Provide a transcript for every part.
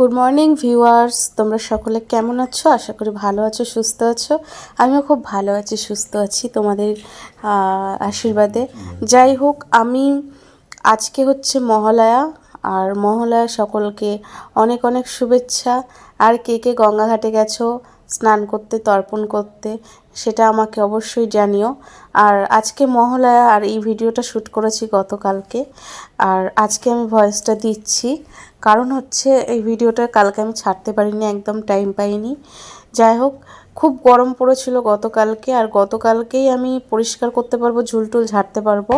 Good morning viewers তোমরা সকলে কেমন আছো? আশা করি ভালো আছো, সুস্থ আছো। আমিও খুব ভালো আছি, সুস্থ আছি তোমাদের আশীর্বাদে। যাই হোক, আমি আজকে হচ্ছে মহালয়া, আর মহালয়া সকলকে অনেক অনেক শুভেচ্ছা। আর কে কে গঙ্গাঘাটে গেছো স্নান করতে, তর্পণ করতে, সেটা আমাকে অবশ্যই জানিও। আর আজকে মহলায়, আর এই ভিডিওটা শ্যুট করেছি গতকালকে। আর আজকে আমি ভয়েসটা দিচ্ছি। কারণ হচ্ছে, এই ভিডিওটা কালকে আমি ছাড়তে পারিনি, একদম টাইম পাইনি। যাই হোক খুব গরম পড়েছিল গতকালকে, আর গতকালকেই আমি পরিষ্কার করতে পারব ঝুলটুল ঝাড়তে পারব।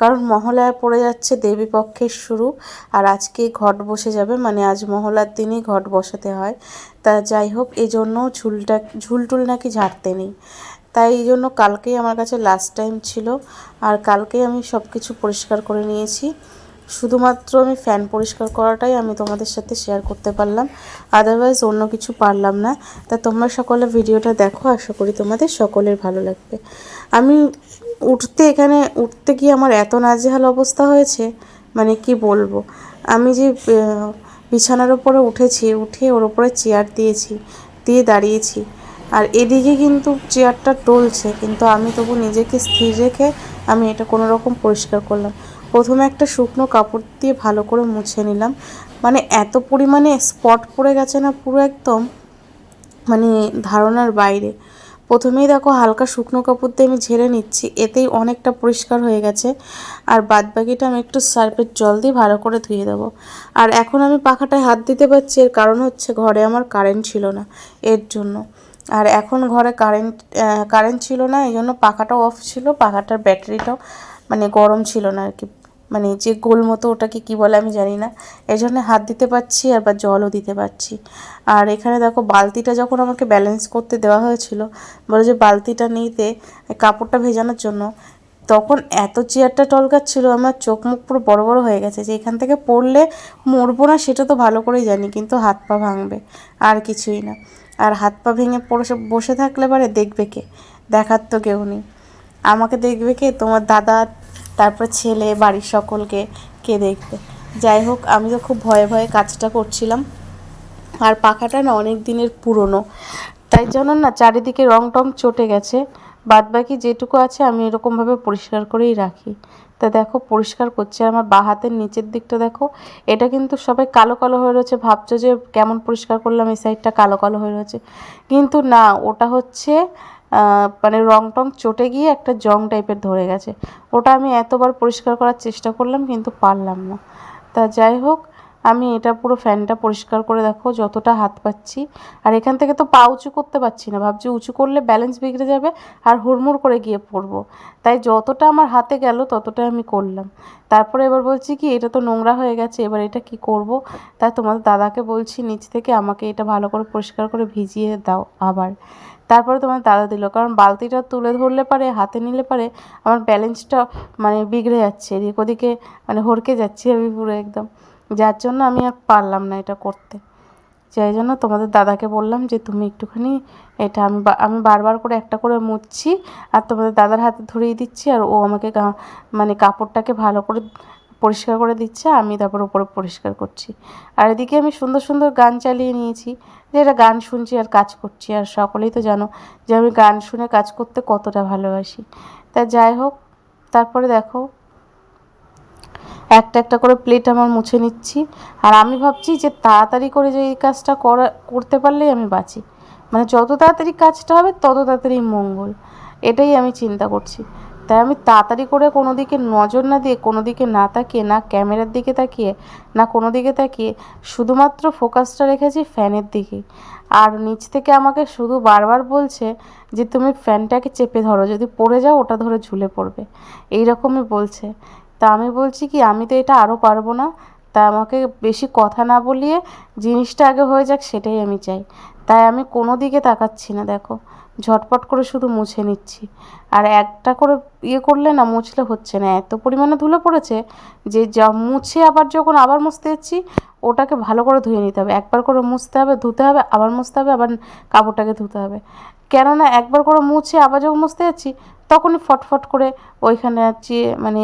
কারণ মহলায় পড়ে যাচ্ছে দেবী পক্ষের শুরু, আর আজকে ঘট বসে যাবে মানে আজ মহলার দিনই ঘট বসাতে হয়। তা যাই হোক, এই জন্য ঝুলটা ঝুলটুল নাকি ঝাড়তে নেই। তাই এই জন্য কালকেই আমার কাছে লাস্ট টাইম ছিল, আর কালকেই আমি সব কিছু পরিষ্কার করে নিয়েছি। শুধুমাত্র আমি ফ্যান পরিষ্কার করাটাই আমি তোমাদের সাথে শেয়ার করতে পারলাম। আদারওয়াইজ অন্য কিছু পারলাম না। তা তোমরা সকলে ভিডিওটা দেখো, আশা করি তোমাদের সকলের ভালো লাগবে। আমি উঠতে এখানে, উঠতে গিয়ে আমার এত নাজেহাল অবস্থা হয়েছে মানে কি বলব? আমি যে বিছানার ওপরে উঠেছি, উঠে ওর ওপরে চেয়ার দিয়েছি, দিয়ে দাঁড়িয়েছি। আর এদিকে কিন্তু চেয়ারটা টলছে, কিন্তু আমি তবু নিজেকে স্থির রেখে আমি এটা কোনো রকম পরিষ্কার করলাম। প্রথমে একটা শুকনো কাপড় দিয়ে ভালো করে মুছে নিলাম। মানে এত পরিমাণে স্পট পড়ে গেছে না পুরো একদম মানে ধারণার বাইরে। প্রথমেই দেখো হালকা শুকনো কাপড় দিয়ে আমি ঝেড়ে নিচ্ছি, এতেই অনেকটা পরিষ্কার হয়ে গেছে। আর বাদ বাকিটা আমি একটু সার্ফের জল দিয়ে ভালো করে ধুয়ে দেবো। আর এখন আমি পাখাটায় হাত দিতে পারছি, এর কারণ হচ্ছে ঘরে আমার কারেন্ট ছিল না এর জন্য। আর এখন ঘরে কারেন্ট কারেন্ট ছিল না এই জন্য পাখাটাও অফ ছিল, পাখাটার ব্যাটারিটাও মানে গরম ছিল না আর কি। মানে যে গোল মতো ওটাকে কি বলে আমি জানি না। এই জন্য হাত দিতে পারছি আর বা জলও দিতে পারছি। আর এখানে দেখো বালতিটা যখন আমাকে ব্যালেন্স করতে দেওয়া হয়েছিল, বলে যে বালতিটা নিতে কাপড়টা ভেজানোর জন্য, তখন এত চেয়ারটা টলকাচ্ছিল আমার চোখ মুখ পুরো বড় বড় হয়ে গেছে। যে এখান থেকে পড়লে মরবো না, সেটা তো ভালো করেই জানি, কিন্তু হাত পা ভাঙবে, আর কিছুই না। আর হাত পা ভেঙে পড়ে বসে থাকলে পারে দেখবে কে? দেখার তো কেউ নেই। আমাকে দেখবে কে? তোমার দাদা তারপর ছেলে, বাড়ির সকলকে, কে দেখবে। যাই হোক, আমি তো খুব ভয়ে ভয়ে কাজটা করছিলাম। আর পাখাটা না অনেক দিনের পুরনো। তাই জন্য না চারিদিকে রং টং চটে গেছে। বাদ বাকি যেটুকু আছে আমি এরকমভাবে পরিষ্কার করেই রাখি। তা দেখো, পরিষ্কার করছি। আমার বা হাতের নিচের দিকটা দেখো, এটা কিন্তু সবাই কালো কালো হয়ে রয়েছে। ভাবছ যে কেমন পরিষ্কার করলাম, এই সাইডটা কালো কালো হয়ে রয়েছে। কিন্তু না, ওটা হচ্ছে মানে রং টং চটে গিয়ে একটা জং টাইপের ধরে গেছে। ওটা আমি এতবার পরিষ্কার করার চেষ্টা করলাম, কিন্তু পারলাম না। তা যাই হোক, আমি এটা পুরো ফ্যানটা পরিষ্কার করে দেখো যতটা হাত পাচ্ছি। আর এখান থেকে তো পা উঁচু করতে পারছি না, ভাবছি উঁচু করলে ব্যালেন্স বিগড়ে যাবে আর হুড়মুড় করে গিয়ে পড়ব। তাই যতটা আমার হাতে গেল ততটাই আমি করলাম। তারপরে এবার বলছি কি, এটা তো নোংরা হয়ে গেছে, এবার এটা কি করব? তাই তোমাদের দাদাকে বলছি, নিচ থেকে আমাকে এটা ভালো করে পরিষ্কার করে ভিজিয়ে দাও আবার। তারপরে তোমার দাদা দিল। কারণ বালতিটা তুলে ধরলে পারে, হাতে নিলে পারে, আমার ব্যালেন্সটা মানে বিগড়ে যাচ্ছে, এদিক ওদিকে মানে হরকে যাচ্ছি আমি পুরো একদম। যার জন্য আমি আর পারলাম না এটা করতে। যাই জন্য তোমাদের দাদাকে বললাম যে, তুমি একটুখানি এটা আমি আমি বারবার করে একটা করে মুছছি আর তোমাদের দাদার হাতে ধরিয়ে দিচ্ছি আর ও আমাকে মানে কাপড়টাকে ভালো করে পরিষ্কার করে দিচ্ছে, আমি তারপর উপরে পরিষ্কার করছি। আর এদিকে আমি সুন্দর সুন্দর গান চালিয়ে নিয়েছি, যে এটা গান শুনছি আর কাজ করছি। আর সকলেই তো জানো যে আমি গান শুনে কাজ করতে কতটা ভালোবাসি। তা যাই হোক, তারপরে দেখো, একটা একটা করে প্লেট আমার মুছে নিচ্ছি। আর আমি ভাবছি যে তাড়াতাড়ি করে যে এই কাজটা করা, করতে পারলেই আমি বাঁচি। মানে যত তাড়াতাড়ি কাজটা হবে, তত তাড়াতাড়ি মঙ্গল। এটাই আমি চিন্তা করছি। তাই আমি তাড়াতাড়ি করে কোনো দিকে নজর না দিয়ে কোনো দিকে না তাকিয়ে, না ক্যামেরার দিকে তাকিয়ে, না কোনো দিকে তাকিয়ে শুধুমাত্র ফোকাসটা রেখেছি ফ্যানের দিকে। আর নিচ থেকে আমাকে শুধু বারবার বলছে যে, তুমি ফ্যানটাকে চেপে ধরো, যদি পড়ে যাও ওটা ধরে ঝুলে পড়বে। এই রকমই বলছে। তা আমি বলছি কি, আমি তো এটা আরও পারব না। তা আমাকে বেশি কথা না বলিয়ে, জিনিসটা আগে হয়ে যাক, সেটাই আমি চাই। তাই আমি কোনো দিকে তাকাচ্ছি না, দেখো। ঝটপট করে শুধু মুছে নিচ্ছি। আর একটা করে ইয়ে করলে না, মুছলে হচ্ছে না। এত পরিমাণে ধুলো পড়েছে যে যা মুছে আবার যখন আবার মুছতে যাচ্ছি, ওটাকে ভালো করে ধুয়ে নিতে হবে। একবার করে মুছতে হবে, ধুতে হবে, আবার মুছতে হবে, আবার কাপড়টাকে ধুতে হবে। কেননা একবার করে মুছে আবার যখন মুছতে যাচ্ছি, তখনই ফটফট করে ওইখানে যাচ্ছি মানে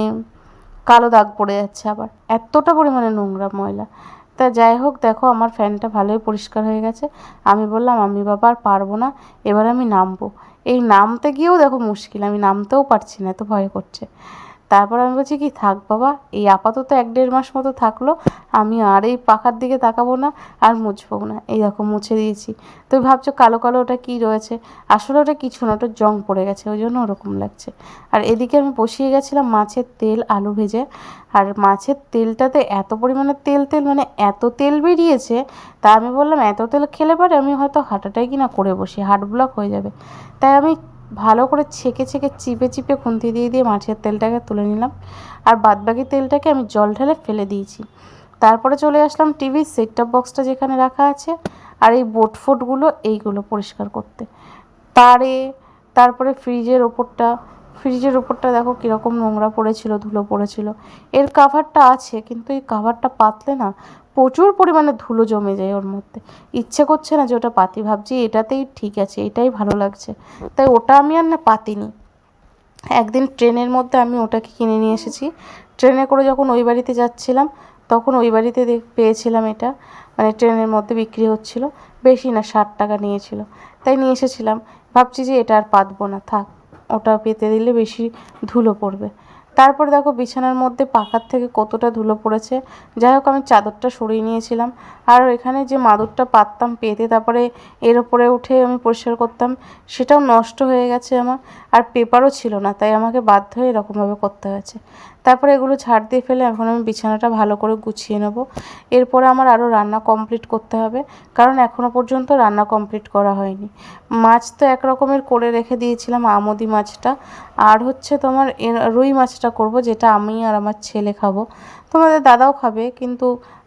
কালো দাগ পড়ে যাচ্ছে আবার। এতটা পরিমাণে নোংরা ময়লা। তা যাই হোক, দেখো আমার ফ্যানটা ভালোই পরিষ্কার হয়ে গেছে। আমি বললাম, আমি বাবা আর পারব না, এবার আমি নামবো। এই নামতে গিয়েও দেখো মুশকিল, আমি নামতেও পারছি না, এত ভয় করছে। তারপর আমি বলছি, কি থাক বাবা, এই আপাতত এক দেড় মাস মতো থাকল, আমি আর এই পাখার দিকে তাকাবো না, আর মুছবো না। এই দেখো, মুছে দিয়েছি। তুমি ভাবছ কালো কালো ওটা কী রয়েছে? আসলে ওটা কিছু না, ওটা জং পড়ে গেছে, ওই জন্য ওরকম লাগছে। আর এদিকে আমি বসিয়ে গেছিলাম মাছের তেল, আলু ভেজে। আর মাছের তেলটাতে এত পরিমাণে তেল তেল মানে এত তেল বেরিয়েছে, তা আমি বললাম, এত তেল খেলে পরে আমি হয়তো হাঁটাটাই কি না করে বসি হার্ট ব্লক হয়ে যাবে। তাই আমি ভালো করে ছেঁকে ছেঁকে চিপে চিপে খুন্তি দিয়ে দিয়ে মাছের তেলটাকে তুলে নিলাম। আর বাদবাকি তেলটাকে আমি জল ঢেলে ফেলে দিয়েছি। তারপরে চলে আসলাম টিভির সেট টপ বক্সটা যেখানে রাখা আছে আর এই বোটফোটগুলো এইগুলো পরিষ্কার করতে। তারে, তারপরে ফ্রিজের ওপরটা ফ্রিজের ওপরটা দেখো কীরকম নোংরা পড়েছিল, ধুলো পড়েছিল। এর কাভারটা আছে, কিন্তু এই কাভারটা পাতলে না, প্রচুর পরিমাণে ধুলো জমে যায় ওর মধ্যে। ইচ্ছে করছে না যে ওটা পাতি, ভাবছি এটাতেই ঠিক আছে, এটাই ভালো লাগছে। তাই ওটা আমি আর না পাতিনি। একদিন ট্রেনের মধ্যে আমি ওটাকে কিনে নিয়ে এসেছি। ট্রেনে করে যখন ওই বাড়িতে যাচ্ছিলাম, তখন ওই বাড়িতে পেয়েছিলাম এটা। মানে ট্রেনের মধ্যে বিক্রি হচ্ছিল। বেশি না, ষাট টাকা নিয়েছিল। তাই নিয়ে এসেছিলাম। ভাবছি যে এটা আর পাতবো না, থাক। ওটা পেতে দিলে বেশি ধুলো পড়বে। তারপর দেখো বিছানার মধ্যে পাখার থেকে কতটা ধুলো পড়েছে। যাই হোক, আমি চাদরটা সরিয়ে নিয়েছিলাম। আর এখানে যে মাদুরটা পাততাম, পেতে তারপরে এর ওপরে উঠে আমি পরিষ্কার করতাম, সেটাও নষ্ট হয়ে গেছে আমার। আর পেপারও ছিল না, তাই আমাকে বাধ্য হয়ে এরকমভাবে করতে হয়েছে। তারপরে এগুলো ঝাড় দিয়ে ফেলে এখন আমি বিছানাটা ভালো করে গুছিয়ে নেব। এরপরে আমার আরও রান্না কমপ্লিট করতে হবে, কারণ এখনও পর্যন্ত রান্না কমপ্লিট করা হয়নি। মাছ তো এক রকমের করে রেখে দিয়েছিলাম আমদি মাছটা। আর হচ্ছে তোমার রুই মাছটা করব, যেটা আমি আর আমার ছেলে খাব। তোমাদের দাদাও খাবে, কিন্তু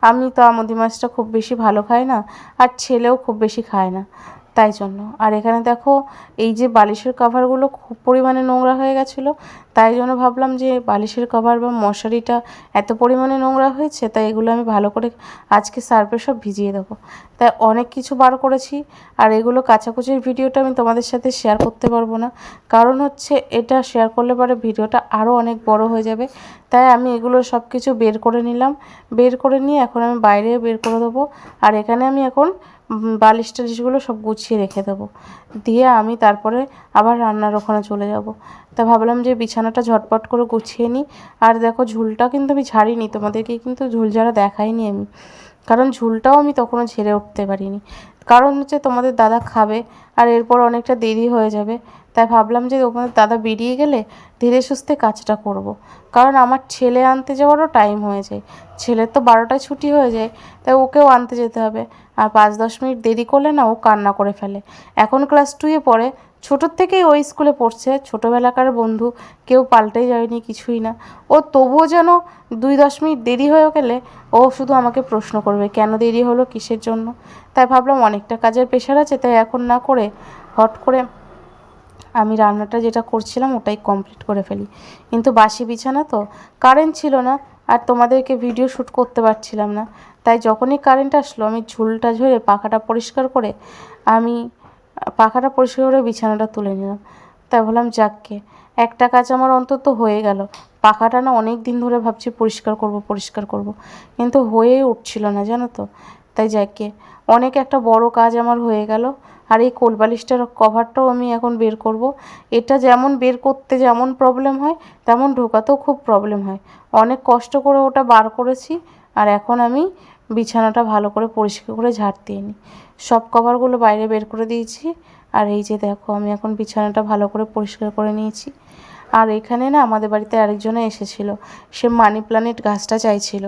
আমি তো আমদি মাছটা খুব বেশি ভালো খাই না, আর ছেলেও খুব বেশি খায় না। তাই জন্য। আর এখানে দেখো, এই যে বালিশের কভারগুলো খুব পরিমাণে নোংরা হয়ে গেছিল, তাই জন্য ভাবলাম যে বালিশের কভার বা মশারিটা এত পরিমাণে নোংরা হয়েছে, তাই এগুলো আমি ভালো করে আজকে সার্ফে সব ভিজিয়ে দেবো। তাই অনেক কিছু বার করেছি, আর এগুলো কাচাকুচির ভিডিওটা আমি তোমাদের সাথে শেয়ার করতে পারব না। কারণ হচ্ছে, এটা শেয়ার করলে পরে ভিডিওটা আরও অনেক বড় হয়ে যাবে। তাই আমি এগুলো সব কিছু বের করে নিলাম। বের করে নিয়ে এখন আমি বাইরে বের করে দেবো। আর এখানে আমি এখন বালিশ টালিশগুলো সব গুছিয়ে রেখে দেবো। দিয়ে আমি তারপরে আবার রান্নার ওখানে চলে যাব। তা ভাবলাম যে বিছানাটা ঝটপট করে গুছিয়ে নিই। আর দেখো ঝুলটা কিন্তু আমি ঝাড়িনি, তোমাদেরকে কিন্তু ঝুল ঝাড়া দেখাইনি আমি। কারণ ঝুলটাও আমি তখনও ঝেড়ে উঠতে পারিনি। কারণ হচ্ছে তোমাদের দাদা খাবে, আর এরপর অনেকটা দেরি হয়ে যাবে। তাই ভাবলাম যে তোমাদের দাদা বেরিয়ে গেলে ধীরে সুস্থে কাজটা করব। কারণ আমার ছেলে আনতে যাওয়ারও টাইম হয়ে যায়। ছেলের তো বারোটায় ছুটি হয়ে যায়, তাই ওকেও আনতে যেতে হবে। আর পাঁচ দশ মিনিট দেরি করলে না ও কান্না করে ফেলে। এখন ক্লাস টুয়ে পড়ে। ছোটোর থেকেই ওই স্কুলে পড়ছে। ছোটোবেলাকার বন্ধু, কেউ পাল্টে যায়নি কিছুই না। ও তবুও যেন দুই দশ মিনিট দেরি হয়ে গেলে ও শুধু আমাকে প্রশ্ন করবে, কেন দেরি হলো কিসের জন্য? তাই ভাবলাম অনেকটা কাজের প্রেশার আছে, তাই এখন না করে হট করে আমি রান্নাটা যেটা করছিলাম ওটাই কমপ্লিট করে ফেলি। কিন্তু বাসি বিছানা তো কারেন্ট ছিল না আর তোমাদেরকে ভিডিও শ্যুট করতে পারছিলাম না। তাই যখনই কারেন্ট আসলো, আমি ঝুলটা ঝরে পাখাটা পরিষ্কার করে আমি, পাখাটা পরিষ্কার করে বিছানাটা তুলে নিলাম। তাই বললাম যাককে একটা কাজ আমার অন্তত হয়ে গেল। পাখাটা না অনেক দিন ধরে ভাবছি পরিষ্কার করব পরিষ্কার করব। কিন্তু হয়েই উঠছিল না, জানো তো। তাই যাকে অনেক একটা বড় কাজ আমার হয়ে গেল, আর এই কোলবালিশটার কভারটাও আমি এখন বের করব। এটা যেমন বের করতে যেমন প্রবলেম হয়, তেমন ঢোকাতেও খুব প্রবলেম হয়। অনেক কষ্ট করে ওটা বার করেছি, আর এখন আমি বিছানাটা ভালো করে পরিষ্কার করে ঝাড় দিয়ে নিই। সব কভারগুলো বাইরে বের করে দিয়েছি, আর এই যে দেখো আমি এখন বিছানাটা ভালো করে পরিষ্কার করে নিয়েছি। আর এখানে না আমাদের বাড়িতে আরেকজনে এসেছিল, সে মানি প্ল্যানেট গাছটা চাইছিল।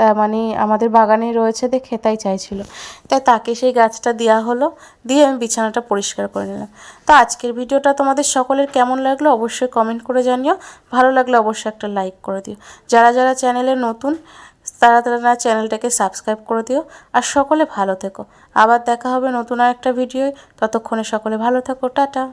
তা মানে আমাদের বাগানে রয়েছে দেখে তাই চাইছিল। তাই তাকে সেই গাছটা দেওয়া হলো, দিয়ে আমি বিছানাটা পরিষ্কার করে নিলাম। তো আজকের ভিডিওটা তোমাদের সকলের কেমন লাগল অবশ্যই কমেন্ট করে জানিও। ভালো লাগলে অবশ্যই একটা লাইক করে দিও। যারা যারা চ্যানেলে নতুন, তারা তারা চ্যানেলটাকে সাবস্ক্রাইব করে দিও। আর সকলে ভালো থেকো। আবার দেখা হবে নতুন আর একটা ভিডিও ততক্ষণে সকলে ভালো থেকো। টাটা।